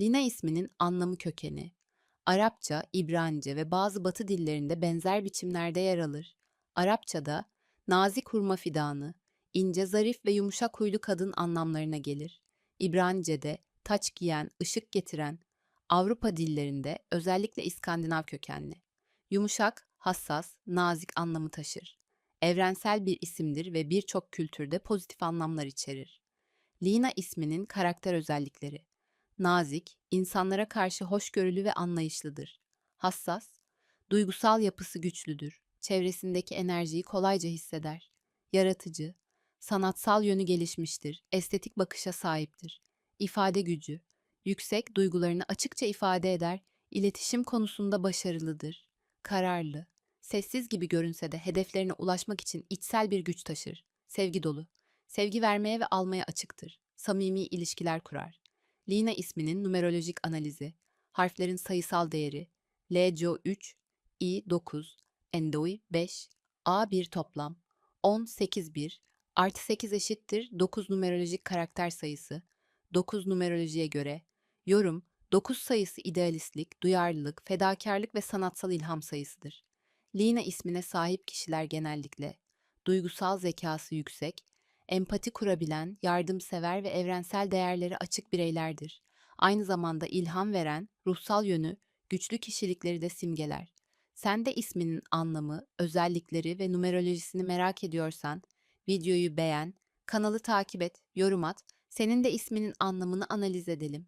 Lina isminin anlamı kökeni. Arapça, İbranice ve bazı Batı dillerinde benzer biçimlerde yer alır. Arapçada nazik hurma fidanı, ince, zarif ve yumuşak huylu kadın anlamlarına gelir. İbranice'de taç giyen, ışık getiren, Avrupa dillerinde özellikle İskandinav kökenli. Yumuşak, hassas, nazik anlamı taşır. Evrensel bir isimdir ve birçok kültürde pozitif anlamlar içerir. Lina isminin karakter özellikleri. Nazik, insanlara karşı hoşgörülü ve anlayışlıdır. Hassas, duygusal yapısı güçlüdür. Çevresindeki enerjiyi kolayca hisseder. Yaratıcı, sanatsal yönü gelişmiştir. Estetik bakışa sahiptir. İfade gücü, yüksek duygularını açıkça ifade eder. İletişim konusunda başarılıdır. Kararlı, sessiz gibi görünse de hedeflerine ulaşmak için içsel bir güç taşır. Sevgi dolu, sevgi vermeye ve almaya açıktır. Samimi ilişkiler kurar. Lina isminin numerolojik analizi, harflerin sayısal değeri, LCO 3, I 9, Endoi 5, A 1 toplam, 10, 8 1, artı 8 eşittir 9 numerolojik karakter sayısı, 9 numerolojiye göre, yorum, 9 sayısı idealistlik, duyarlılık, fedakarlık ve sanatsal ilham sayısıdır. Lina ismine sahip kişiler genellikle. Duygusal zekası yüksek, empati kurabilen, yardımsever ve evrensel değerlere açık bireylerdir. Aynı zamanda ilham veren, ruhsal yönü, güçlü kişilikleri de simgeler. Sen de isminin anlamı, özellikleri ve numerolojisini merak ediyorsan, videoyu beğen, kanalı takip et, yorum at, senin de isminin anlamını analiz edelim.